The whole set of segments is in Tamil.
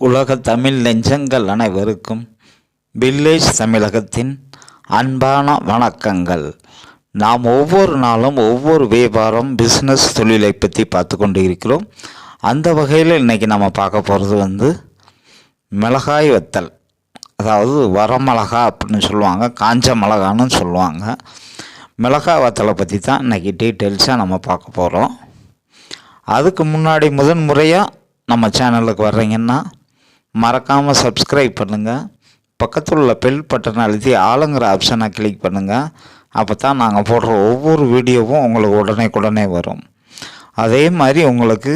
உலக தமிழ் நெஞ்சங்கள் அனைவருக்கும் வில்லேஜ் தமிழகத்தின் அன்பான வணக்கங்கள். நாம் ஒவ்வொரு நாளும் ஒவ்வொரு வியாபாரம் பிஸ்னஸ் தொழிலை பற்றி பார்த்து கொண்டு இருக்கிறோம் அந்த வகையில் இன்றைக்கி நம்ம பார்க்க போகிறது வந்து மிளகாய் வத்தல். அதாவது வரமிளகா அப்படின்னு சொல்லுவாங்க காஞ்ச மிளகான்னு சொல்லுவாங்க. மிளகாய் வத்தலை பற்றி தான் இன்றைக்கி டீட்டெயில்ஸாக நம்ம பார்க்க போகிறோம் அதுக்கு முன்னாடி முதன் முறையாக நம்ம சேனலுக்கு வர்றீங்கன்னா மறக்காமல் சப்ஸ்கிரைப் பண்ணுங்கள் பக்கத்தில் உள்ள பெல் பட்டனை அழுத்தி ஆளுங்கிற ஆப்ஷனை கிளிக் பண்ணுங்கள் அப்போ தான் நாங்கள் போடுற ஒவ்வொரு வீடியோவும் உங்களுக்கு உடனே உடனே வரும். அதே மாதிரி உங்களுக்கு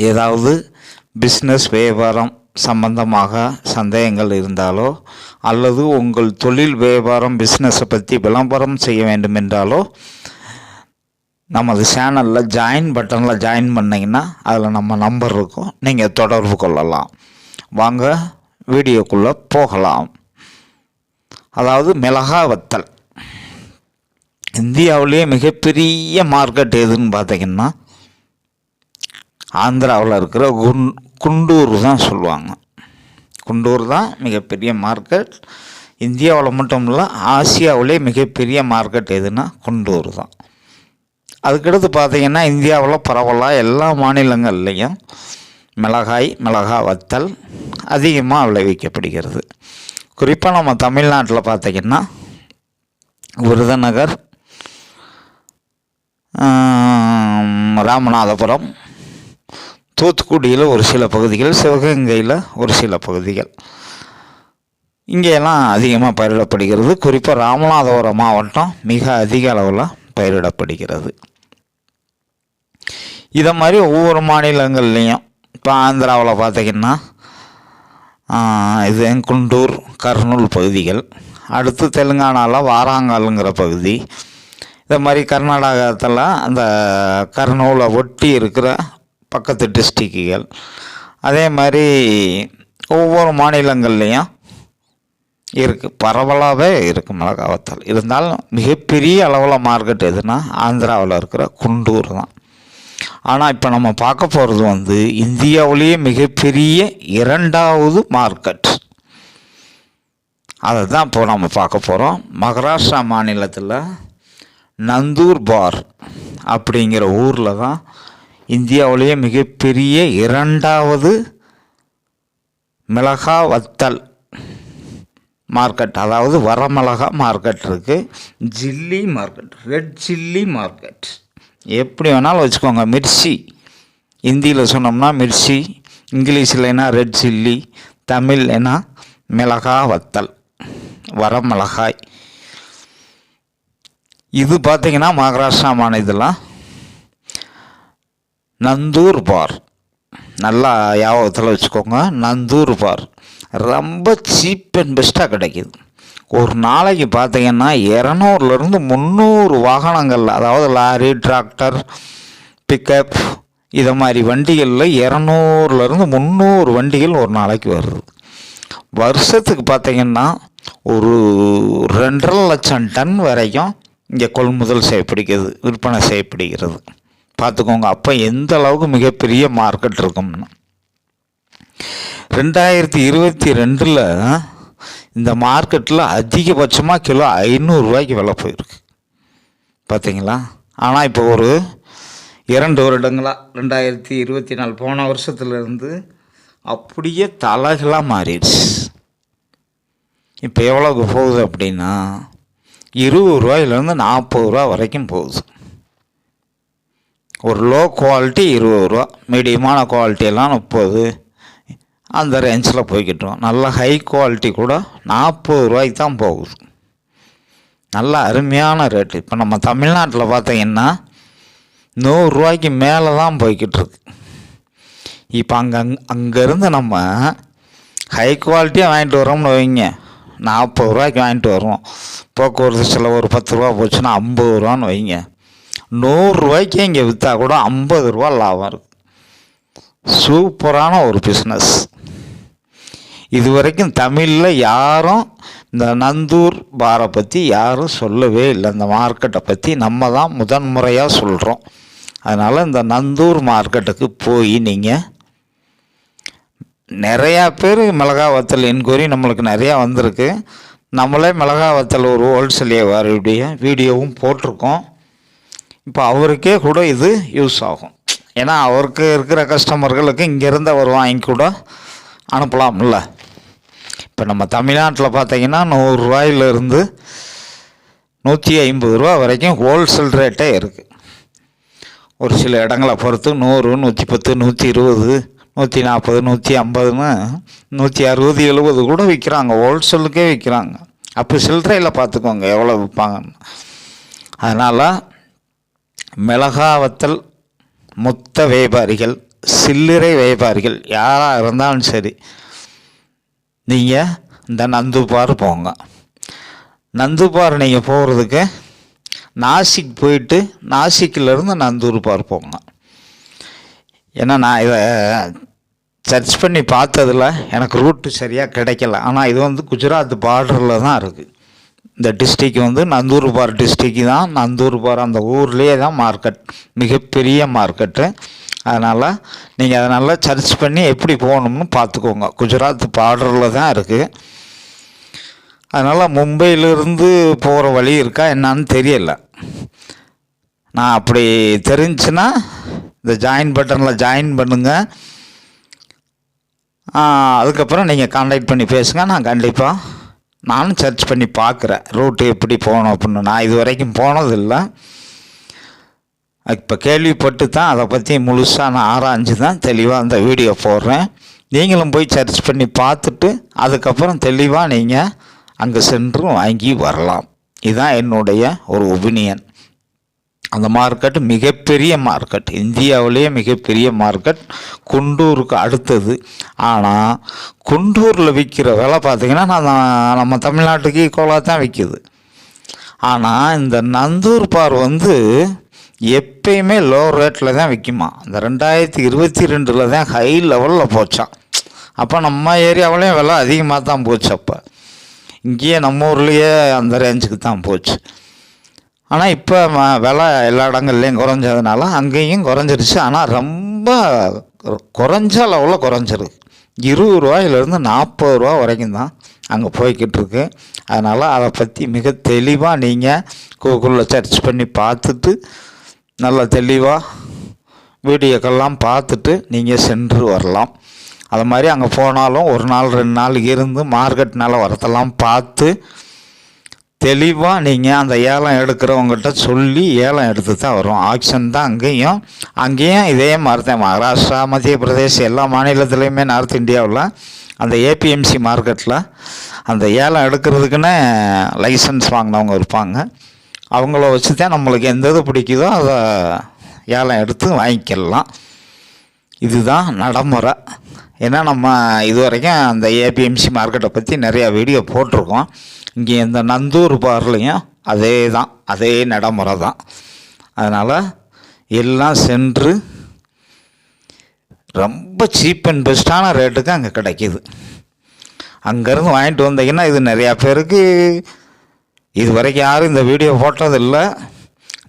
ஏதாவது பிஸ்னஸ் வியாபாரம் சம்பந்தமாக சந்தேகங்கள் இருந்தாலோ அல்லது உங்கள் தொழில் வியாபாரம் பிஸ்னஸை பற்றி விளம்பரம் செய்ய வேண்டும் என்றாலோ நமது சேனலில் ஜாயின் பட்டனில் ஜாயின் பண்ணிங்கன்னா அதில் நம்ம நம்பர் இருக்கும். நீங்கள் தொடர்பு கொள்ளலாம். வாங்க வீடியோக்குள்ளே போகலாம். அதாவது மிளகா வத்தல். இந்தியாவிலேயே மிகப்பெரிய மார்க்கெட் எதுன்னு பார்த்தீங்கன்னா ஆந்திராவில் இருக்கிற குன் குண்டூர் தான் சொல்லுவாங்க. குண்டூர் தான் மிகப்பெரிய மார்க்கெட் இந்தியாவில் மட்டும் இல்லை ஆசியாவிலே மிகப்பெரிய மார்க்கெட் எதுன்னா குண்டூர் தான். அதுக்கடுத்து பார்த்திங்கன்னா இந்தியாவில் பரவலாக எல்லா மாநிலங்கள்லேயும் மிளகாய் மிளகாய் வத்தல் அதிகமாக விளைவிக்கப்படுகிறது. குறிப்பாக நம்ம தமிழ்நாட்டில் பார்த்திங்கன்னா விருதுநகர் ராமநாதபுரம் தூத்துக்குடியில் ஒரு சில பகுதிகள் சிவகங்கையில் ஒரு சில பகுதிகள். இங்கெல்லாம் அதிகமாக பயிரிடப்படுகிறது. குறிப்பாக ராமநாதபுரம் மாவட்டம் மிக அதிக அளவில் பயிரிடப்படுகிறது. இதை மாதிரி ஒவ்வொரு மாநிலங்கள்லேயும் இப்போ ஆந்திராவில் பார்த்திங்கன்னா இது குண்டூர் கர்னூல் பகுதிகள் அடுத்து தெலுங்கானாவில் வாராங்காலுங்கிற பகுதி இதை மாதிரி கர்நாடகத்தில் அந்த கர்னூலை ஒட்டி இருக்கிற பக்கத்து டிஸ்ட்ரிக்குகள் அதே மாதிரி ஒவ்வொரு மாநிலங்கள்லேயும் இருக்குது பரவலாகவே இருக்குது மிளகாய் இருந்தாலும் மிகப்பெரிய அளவில் மார்க்கெட் எதுனா ஆந்திராவில் இருக்கிற குண்டூர் தான். ஆனால் இப்போ நம்ம பார்க்க போகிறது வந்து இந்தியாவிலேயே மிகப்பெரிய இரண்டாவது மார்க்கெட் அதை தான் இப்போ நம்ம பார்க்க போகிறோம் மகாராஷ்டிரா மாநிலத்தில் நந்தூர் பார் அப்படிங்கிற ஊரில் தான் இந்தியாவிலேயே மிகப்பெரிய இரண்டாவது மிளகா வத்தல் மார்க்கெட் அதாவது வரமிளகா மார்க்கெட் இருக்குது chilli market red chilli market எப்படி வேணாலும் வச்சுக்கோங்க. மிர்ச்சி. ஹிந்தியில் சொன்னோம்னா மிர்ச்சி இங்கிலீஷ்லனா ரெட் சில்லி தமிழ்னா மிளகா வத்தல் வரமிளகாய். இது பார்த்திங்கன்னா மகாராஷ்டிரா மாநிலம் நந்தூர் பார். நல்லா யாபகத்தில் வச்சுக்கோங்க. நந்தூர் பார். ரொம்ப சீப் அண்ட் பெஸ்ட்டாக கிடைக்கிது. ஒரு நாளைக்கு பார்த்தீங்கன்னா இரநூறுலேருந்து முந்நூறு வாகனங்கள் அதாவது லாரி டிராக்டர் பிக்கப் இதை மாதிரி வண்டிகளில் இரநூறுலேருந்து முந்நூறு வண்டிகள் ஒரு நாளைக்கு வருது. வருஷத்துக்கு பார்த்திங்கன்னா ஒரு ரெண்டரை லட்சம் டன் வரைக்கும் இங்கே கொள்முதல் செய்யப்படுகிறது விற்பனை செய்யப்படுகிறது. பார்த்துக்கோங்க அப்போ எந்த அளவுக்கு மிகப்பெரிய மார்க்கெட் இருக்கும்னு. ரெண்டாயிரத்தி இருபத்தி ரெண்டில் இந்த மார்க்கெட்டில் அதிகபட்சமாக கிலோ ஐநூறுரூவாய்க்கு விலை போயிருக்கு. பார்த்தீங்களா ஆனால் இப்போ ஒரு இரண்டு வருடங்களாக ரெண்டாயிரத்தி இருபத்தி நாலு போன வருஷத்துலேருந்து அப்படியே தலைகளாக மாறிடுச்சு. இப்போ எவ்வளோக்கு போகுது அப்படின்னா இருபது ரூபாயிலேருந்து நாற்பது ரூபா வரைக்கும் போகுது. ஒரு லோ குவாலிட்டி இருபது ரூபா மீடியமான குவாலிட்டியெல்லாம் முப்பது அந்த ரேஞ்சில் போய்கிட்டோம் நல்ல ஹை குவாலிட்டி கூட நாற்பது ரூபாய்க்கு தான் போகுது. நல்ல அருமையான ரேட்டு இப்போ நம்ம தமிழ்நாட்டில் பார்த்தீங்கன்னா நூறுரூவாய்க்கு மேலே தான் போய்கிட்டு இருக்கு. இப்போ அங்கே அங்கேருந்து நம்ம ஹை குவாலிட்டியாக வாங்கிட்டு வரோம்னு வைங்க. நாற்பது ரூபாய்க்கு வாங்கிட்டு வருவோம் போக்குவரத்து செலவு ஒரு பத்து ரூபா போச்சுன்னா ஐம்பது ரூபான்னு வைங்க. நூறுரூவாய்க்கு இங்கே விற்றா கூட ஐம்பது ரூபா லாபம் இருக்குது சூப்பரான ஒரு பிஸ்னஸ் இது வரைக்கும் தமிழில் யாரும் இந்த நந்தூர் பாரை பற்றி யாரும் சொல்லவே இல்லை. இந்த மார்க்கெட்டை பற்றி நம்ம தான் முதன் முறையாக சொல்கிறோம் அதனால் இந்த நந்தூர் மார்க்கெட்டுக்கு போய் நீங்கள் நிறையா பேர் மிளகா வத்தல் என்கொயரி நம்மளுக்கு நிறையா வந்திருக்கு. நம்மளே மிளகா வத்தல் ஒரு ஹோல்சேல் வியாபாரியுடைய வீடியோவும் போட்டிருக்கோம். இப்போ அவருக்கே கூட இது யூஸ் ஆகும். ஏன்னா அவருக்கு இருக்கிற கஸ்டமர்களுக்கு இங்கேருந்து அவர் வாங்கி கூட அனுப்பலாம்ல. இப்போ நம்ம தமிழ்நாட்டில் பார்த்தீங்கன்னா நூறுரூவாயிலிருந்து நூற்றி ஐம்பது ரூபா வரைக்கும் ஹோல்சேல் ரேட்டே இருக்குது ஒரு சில இடங்களை பொறுத்து நூறு நூற்றி பத்து நூற்றி இருபது நூற்றி நாற்பது நூற்றி ஐம்பதுன்னு நூற்றி அறுபது எழுபது கூட விற்கிறாங்க ஹோல்சேலுக்கே விற்கிறாங்க அப்போ சில்லறையில் பார்த்துக்கோங்க எவ்வளோ விற்பாங்கன்னு அதனால் மிளகா வத்தல் மொத்த வியாபாரிகள் சில்லறை வியாபாரிகள் யாராக இருந்தாலும் சரி நீங்கள் இந்த நந்துபார் போங்க. நந்துபார் நீங்கள் போகிறதுக்கு நாசிக் போயிட்டு நாசிக்கிலேருந்து நந்தூர் பார் போங்க. ஏன்னா நான் இதை சர்ச் பண்ணி பார்த்ததில் எனக்கு ரூட்டு சரியாக கிடைக்கல. ஆனால் இது வந்து குஜராத் பார்டரில் தான் இருக்குது இந்த டிஸ்ட்ரிக் வந்து நந்தூர்பார் டிஸ்ட்ரிக்கு தான். நந்தூர்பார் அந்த ஊர்லேயே தான் மார்க்கெட் மிகப்பெரிய மார்க்கெட்டு அதனால் நீங்கள் அதை நல்லா சர்ச் பண்ணி எப்படி போகணும்னு பார்த்துக்கோங்க. குஜராத் பார்டரில் தான் இருக்குது அதனால் மும்பையிலிருந்து போகிற வழி இருக்கா என்னான்னு தெரியல. நான் அப்படி தெரிஞ்சுன்னா இந்த ஜாயின் பட்டனில் ஜாயின் பண்ணுங்கள் அதுக்கப்புறம் நீங்கள் காண்டாக்ட் பண்ணி பேசுங்க. நான் கண்டிப்பாக நானும் சர்ச் பண்ணி பார்க்குறேன். ரூட்டு எப்படி போகணும் அப்படின்னு. நான் இது வரைக்கும் போனதில்லை. இப்போ கேள்விப்பட்டு தான் அதை பற்றி முழுசாக நான் ஆராய்ஞ்சு தான் தெளிவாக அந்த வீடியோ போடுறேன். நீங்களும் போய் சர்ச் பண்ணி பார்த்துட்டு அதுக்கப்புறம் தெளிவாக நீங்கள் அங்கே சென்று வாங்கி வரலாம். இதுதான் என்னுடைய ஒரு ஒபினியன் அந்த மார்க்கெட் மிகப்பெரிய மார்க்கெட் இந்தியாவிலேயே மிகப்பெரிய மார்க்கெட் குண்டூருக்கு அடுத்தது. ஆனால் குண்டூரில் விற்கிற விலை பார்த்திங்கன்னா நான் நம்ம தமிழ்நாட்டுக்கு ஈக்குவலாக தான் விற்கிது ஆனால் இந்த நந்தூர் பார் வந்து எப்பயுமே லோ ரேட்டில் தான் விற்குமா இந்த ரெண்டாயிரத்தி இருபத்தி ரெண்டில் தான் ஹை லெவலில் போச்சான் அப்போ நம்ம ஏரியாவிலையும் விலை அதிகமாக தான் போச்சு அப்போ. இங்கேயே நம்ம ஊர்லேயே அந்த ரேஞ்சுக்கு தான் போச்சு. ஆனால் இப்போ ம- விலை எல்லா இடங்கள்லையும் குறைஞ்சதுனால அங்கேயும் குறைஞ்சிருச்சு. ஆனால் ரொம்ப குறைஞ்ச அளவில் குறைஞ்சிருக்கு. இருபது ரூபாயிலேருந்து நாற்பது ரூபா வரைக்கும் தான் அங்கே போய்கிட்டு இருக்கு அதனால் அதை பற்றி மிக தெளிவாக நீங்கள் கூகுளில் சர்ச் பண்ணி பார்த்துட்டு நல்ல தெளிவாக வீடியோக்கெல்லாம் பார்த்துட்டு நீங்கள் சென்று வரலாம். அது மாதிரி அங்கே போனாலும் ஒரு நாள் ரெண்டு நாள் இருந்து மார்க்கெட் நில வரத்தெல்லாம் பார்த்து தெளிவாக நீங்கள் அந்த ஏலம் எடுக்கிறவங்ககிட்ட சொல்லி ஏலம் எடுத்து தான் வரும். ஆக்ஷன் தான் அங்கேயும். அங்கேயும் இதே மாதிரி தான். மகாராஷ்டிரா மத்திய பிரதேஷ் எல்லா மாநிலத்துலேயுமே நார்த் இந்தியாவில் அந்த ஏபிஎம்சி மார்க்கெட்டில் அந்த ஏலம் எடுக்கிறதுக்குன்னு லைசன்ஸ் வாங்கினவங்க இருப்பாங்க. அவங்கள வச்சு தான் நம்மளுக்கு எந்த இது பிடிக்குதோ அதை ஏலம் எடுத்து வாங்கிக்கலாம். இதுதான் நடைமுறை. ஏன்னா நம்ம இது வரைக்கும் அந்த ஏபிஎம்சி மார்க்கெட்டை பற்றி நிறையா வீடியோ போட்டிருக்கோம். இங்கே இந்த நந்தூர் பார்லையும் அதே தான் அதே நடைமுறை தான் அதனால் எல்லாம் சென்று ரொம்ப சீப் அண்ட் பெஸ்ட்டான ரேட்டுக்கு அங்கே கிடைக்கிது. அங்கேருந்து வாங்கிட்டு வந்தீங்கன்னா இது நிறையா பேருக்கு இது வரைக்கும் யாரும் இந்த வீடியோ போட்டதில்லை.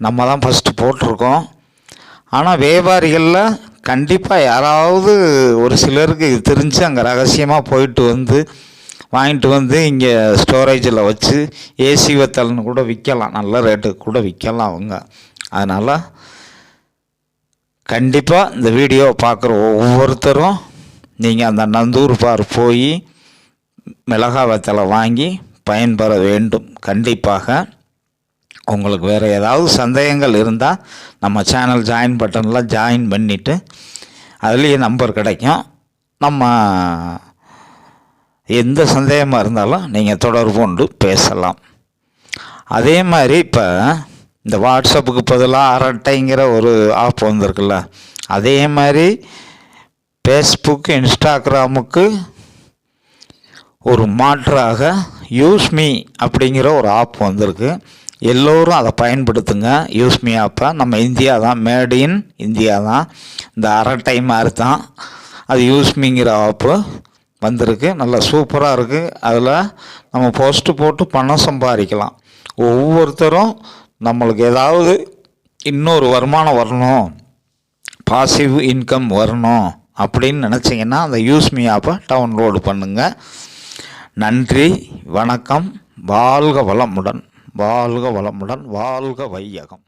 நம்ம தான் ஃபஸ்ட்டு போட்டிருக்கோம். ஆனால் வியாபாரிகளில் கண்டிப்பாக யாராவது ஒரு சிலருக்கு இது தெரிஞ்சு அங்கே ரகசியமாக போயிட்டு வந்து வாங்கிட்டு வந்து இங்கே ஸ்டோரேஜில் வச்சு ஏசி வத்தல்னு கூட விற்கலாம் நல்ல ரேட்டுக்கு கூட விற்கலாம் அவங்க. அதனால் கண்டிப்பாக இந்த வீடியோ பார்க்குற ஒவ்வொருத்தரும் நீங்கள் அந்த நந்தூர் பார் போய் மிளகா வத்தலை வாங்கி பயன்பெற வேண்டும். கண்டிப்பாக உங்களுக்கு வேறு ஏதாவது சந்தேகங்கள் இருந்தால் நம்ம சேனல் ஜாயின் பட்டனில் ஜாயின் பண்ணிவிட்டு அதுலேயே நம்பர் கிடைக்கும். நம்ம எந்த சந்தேகமாக இருந்தாலும் நீங்கள் தொடர்பு கொண்டு பேசலாம். அதே மாதிரி இப்போ இந்த வாட்ஸ்அப்புக்கு பதிலாக அரட்டைங்கிற ஒரு ஆப் வந்திருக்குல்ல அதே மாதிரி ஃபேஸ்புக் இன்ஸ்டாகிராமுக்கு ஒரு மாற்றாக யூஸ்மி அப்படிங்கிற ஒரு ஆப் வந்திருக்கு. எல்லோரும் அதை பயன்படுத்துங்க. யூஸ்மி ஆப்பை நம்ம இந்தியா தான். மேட் இன் இந்தியா தான். இந்த அரட்டை மாதிரி தான் அது யூஸ்மிங்கிற ஆப்பு வந்திருக்கு. நல்லா சூப்பராக இருக்குது அதில் நம்ம போஸ்ட்டு போட்டு பணம் சம்பாதிக்கலாம். ஒவ்வொருத்தரும் நம்மளுக்கு ஏதாவது இன்னொரு வருமானம் வரணும். பாசிவ் இன்கம் வரணும் அப்படின்னு நினச்சிங்கன்னா அந்த யூஸ்மி ஆப்பை டவுன்லோடு பண்ணுங்கள் நன்றி வணக்கம் வாழ்க வளமுடன் வாழ்க வளமுடன் வாழ்க வையகம்.